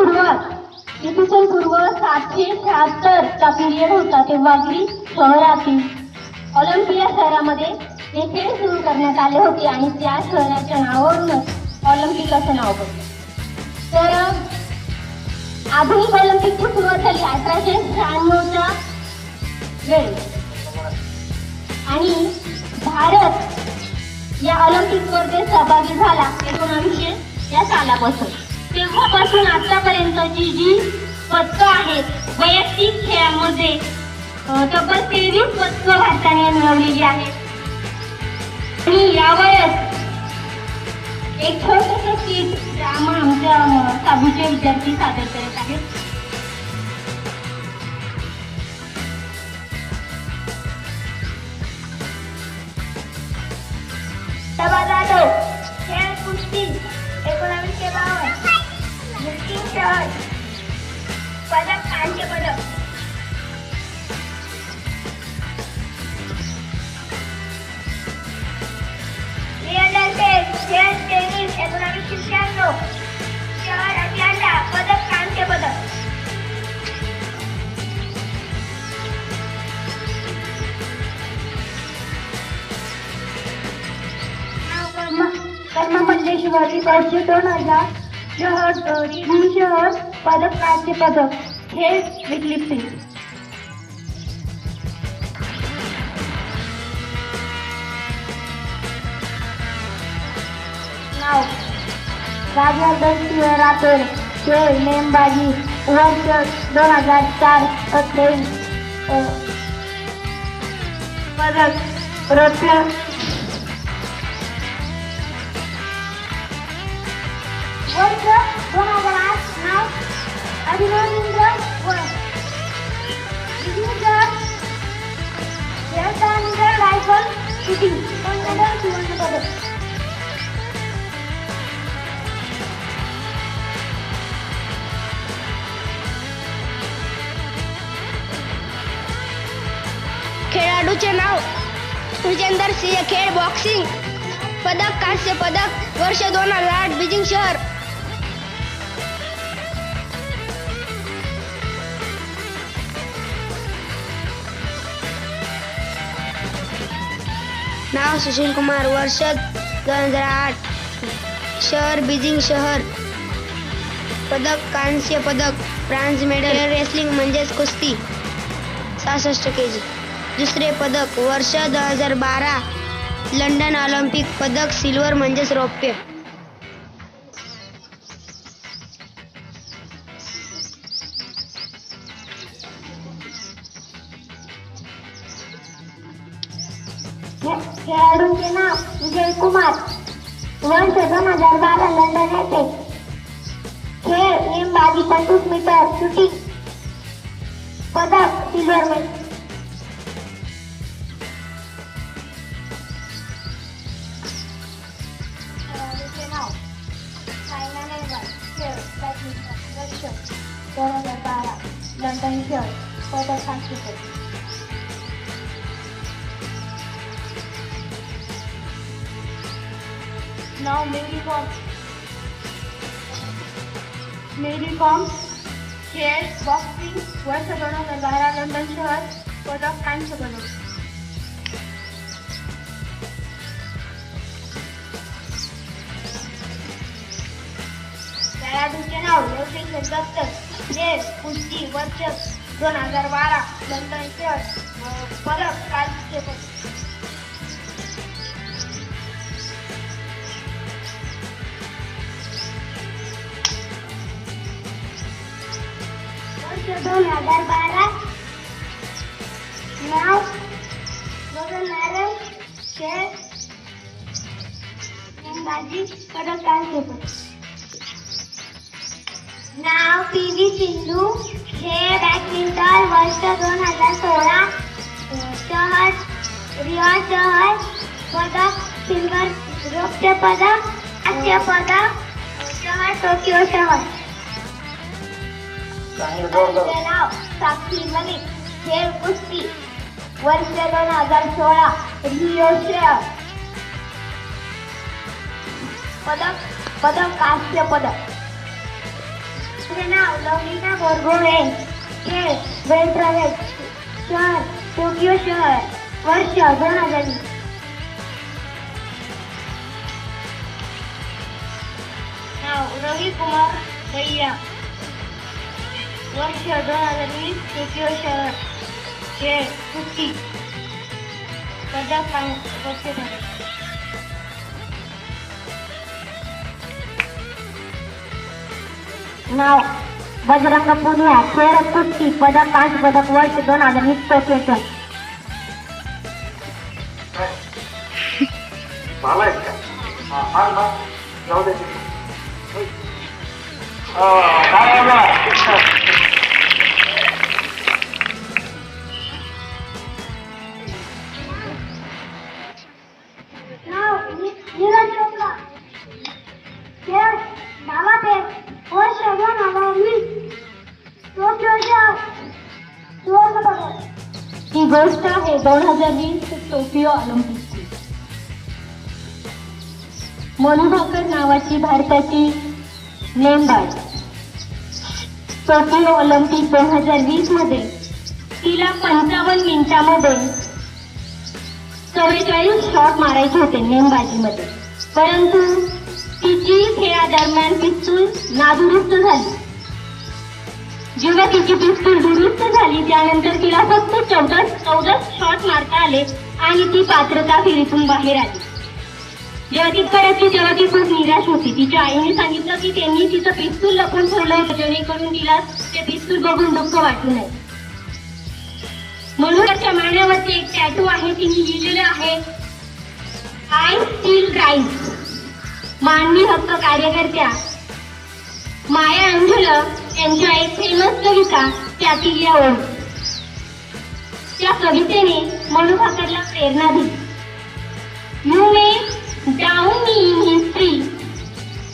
पूर्व इसवी सन पूर्व सातशे शहात्तर. चा पिरियड होता तेव्हा ग्रीस शहरातील ऑलिम्पिया शहरामध्ये हे खेळ सुरू करण्यात आले होते आणि त्या शहराच्या नावावरूनच ऑलिम्पिक असं नाव पडलं. तर आधुनिक ऑलिम्पिकची सुरुवात झाली अठराशे शहाण्णवच्या वेळी. आणि भारत या ऑलिम्पिक स्पर्धेत सहभागी झाला एकोणावीसशे या सालापासून. तेव्हापासून आतापर्यंतची जी पदकं आहेत वैयक्तिक खेळामध्ये तब्बल तेवीस पदकं भारताने मिळवलेली आहेत. आणि यावरच एक छोटस सीट आमच्या अं, साबूचे विद्यार्थी सादर करत आहेत. शहर पदक कांस्य पदक लिओनेल पेस एकोणावीसशे शहाण्णव. शहर अटलांटा पदक कांस्य पदक कर्म कर्ममल्लेश्वरी वर्ष दोन हजार शहर तीन शहर पदक नाट्य पदक. हे वेटलिफ्टिंग नाव. राजवर्धन सिंह राठोड खेळ नेमबाजी वर्ष दोन हजार चार अखेर पदक रौप्य दोन हजार आठ नाव अभिनंद्र वळ जयतानंद रायफल शूटिंग पंधरा सुवर्ण पदक खेळाडूचे नाव विजेंदर सिंह खेळ बॉक्सिंग पदक कांस्य पदक वर्ष दोन हजार आठ बीजिंग शहर. नाव सुशील कुमार. वर्ष दोन हजार आठ शहर बीजिंग शहर. पदक कांस्य पदक ब्रांज मेडल. रेसलिंग म्हणजेच कुस्ती. सहासष्ट के जी दुसरे पदक वर्ष दोन हजार बारा लंडन ऑलिम्पिक पदक सिल्वर म्हणजेच रौप्य. विजय कुमार. वय दोन हजार बारा लंडन येथे खेळ नेमबाजी पंचवीस मीटर शूटिंग पदक सिल्वर मेडल दोन हजार बारा लंडन खेळ पदक कांस्य पदक नाव मेरी कॉम मेरी कॉम खेळ बॉक्सिंग वर्ष दोन हजार बारा लंडन शहर पदक कांस्य पदक खेळाडूचे नाव योगेश्वर दत्त खेळ कुस्ती वर्ष दोन हजार बारा लंडन शहर अं, पदक दोन हजार बारा नाव गगन नारायण नेमबाजी नाव पी व्ही सिंधू हे बॅडमिंटन वर्ष दोन हजार सोळा शहर रिवा शहर पदक सिल्वर रौप्य पदक कांस्य पदक शहर टोकियो शहर नाव साक्षी मलिक खेळ कुस्ती वर्ष दोन हजार सोळा रिओ शहर पदक पदक कांस्य पदक. माझे नाव लवलिना बोरगोळे खेळ वेल ट्रॅव्हल शहर टोकियो शहर वर्ष दोन हजार नाव रवी कुमार भैया. वर्ष दोन हजार वीस टोकियो शहर खेळ कुस्ती पदक बक्षीस नाव बजरंग पुनिया खेळ कुस्ती पदक पाच पदक वर्ष दोन हजार वीस टोकियो मला गोष्ट आहे दोन हजार वीस टोकियो ऑलिम्पिकची मोनू भाकर नावाची भारताची नेमबाज. टोकियो ऑलिम्पिक दोन हजार वीसमध्ये तिला पंचावन्न मिनिटामध्ये चव्वेचाळीस शॉट मारायचे होते नेमबाजीमध्ये. परंतु तिची खेळादरम्यान पिस्तूल नादुरुस्त झाली. जेव्हा तिची पिस्तूल दुरुस्त झाली त्यानंतर तिला फक्त चौदा चौदा शॉट मारता आले आणि ती पात्रता फेरीतून बाहेर आली. जेव्हा ती परतली तेव्हा ती खूप निराश होती. तिच्या आईने सांगितलं की त्यांनी तिचं पिस्तूल लपून ठेवलं होतं जेणेकरून तिला ते पिस्तूल बघून दुःख वाटू नये. म्हणून त्याच्या माण्यावरती एक टॅटू आहे तिने लिहिलेलं आहे आय स्टील राईस मानवी हक्क कार्यकर्त्या माया अंजुल यांच्या एक फेमस कविता त्यातील या ओळ त्या कवितेने मनुभाकरला प्रेरणा दिली. You may down me in history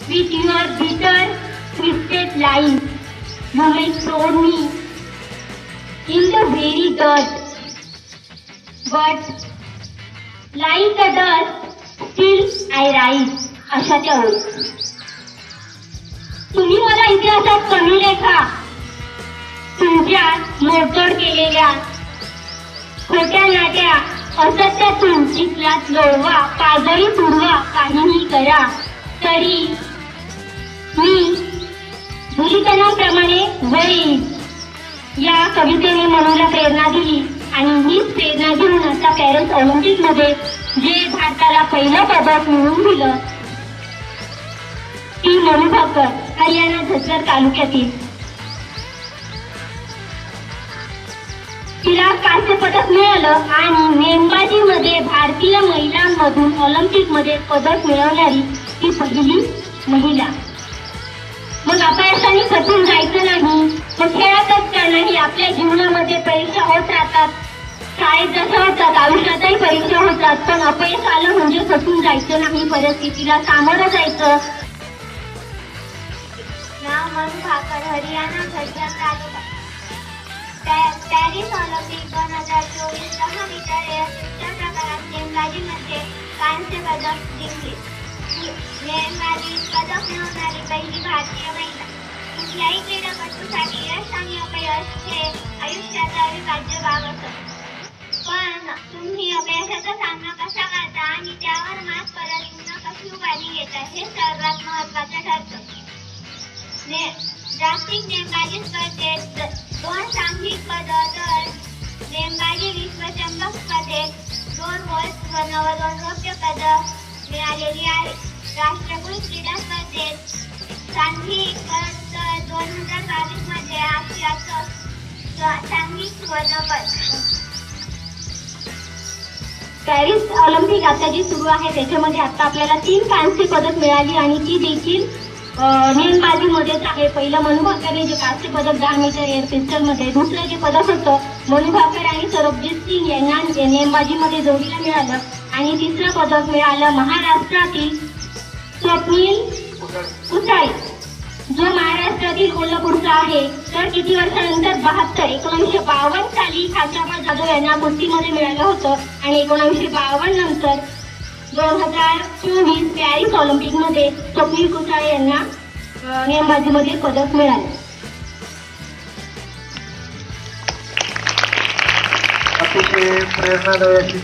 with your bitter twisted life you may trod me in the very dust but like a dust still I rise. अशा त्या ओळी. तुम्ही मला इतिहासात कमी लेखा. तुमच्या मोडतोड केलेल्या खोट्या नाट्या असत्यातून चिखलात लोळवा पायदळी पुरवा काहीही करा. तरी मी भूलितनाप्रमाणे वळीन. या कवितेने मनूला प्रेरणा दिली आणि हीच प्रेरणा घेऊन आता पॅरिस ऑलिम्पिकमध्ये जे भारताला पहिलं पदक मिळवून दिलं ती मोनू भाकर हरियाणा झज्जर तालुक्यातील. तिला कांस्य पदक मिळालं आणि नेमबाजी मध्ये भारतीय महिलांमधून ऑलिम्पिकमध्ये पदक मिळवणारी ती पहिली महिला. मग अपयशाने कठीण जायचं नाही मग खेळतच का नाही आपल्या जीवनामध्ये परीक्षा होत राहतात. शाळेत जसं होतात आयुष्यातही परीक्षा होतात पण अपयश आलं म्हणजे खचून जायचं नाही परिस्थितीला सामोरं जायचं नाव भाकर हरियाणा झज्जर तालुका पॅरिस ऑलिम्पिक दोन हजार चोवीस दहा मीटर एअर पिस्टल प्रकारात नेमबाजीमध्ये कांस्य पदक जिंकले. नेमबाजी पदक मिळवणारी पहिली भारतीय महिला. कुठल्याही क्रीडापटूसाठी यश आणि अपयश हे आयुष्याचा अविभाज्य भाग असतो पण तुम्ही अपयशाचा सामना कसा करता आणि त्यावर मात करत पुन्हा कशी उभारी घेता हे सर्वात महत्वाचं ठरते. जागतिक नेमबाजी स्पर्धेत दोन सांघिक पद तर नेमबाजी विश्व स्पर्धेत दोन गोल्ड स्वर्ण व दोन रौप्य पदक मिळालेली आहे. राष्ट्रकुल क्रीडा स्पर्धेत सांघिक पद तर दोन हजार बावीसमध्ये आशियाचं स- सांघिक सुवर्ण पद. पॅरिस ऑलिम्पिक आता जी सुरू आहे. त्याच्यामध्ये आता आपल्याला तीन कांस्य पदक मिळाली आणि ती देखील नेमबाजीमध्येच आहे. पहिलं मनु भाकरने जे कांस्य पदक दहा मीटर एअर पिस्टलमध्ये दुसरं जे पदक होतं मनु भाकर आणि सरबजीत सिंग यांना नेमबाजीमध्ये जोडीला मिळालं. आणि तिसरं पदक मिळालं महाराष्ट्रातील स्वप्नील कुसाळे जो महाराष्ट्रातील कोल्हापूरचा आहे. तर किती वर्षानंतर बहात्तर एकोणीसशे बावन्न साली खाचाबा जाधव यांना कुस्तीमध्ये मिळालं होतं. आणि एकोणीसशे बावन्न नंतर दोन हजार चोवीस पॅरिस ऑलिम्पिकमध्ये स्वप्नील कुसाळे यांना नेमबाजीमध्ये पदक मिळाले. अतिशय प्रेरणादायी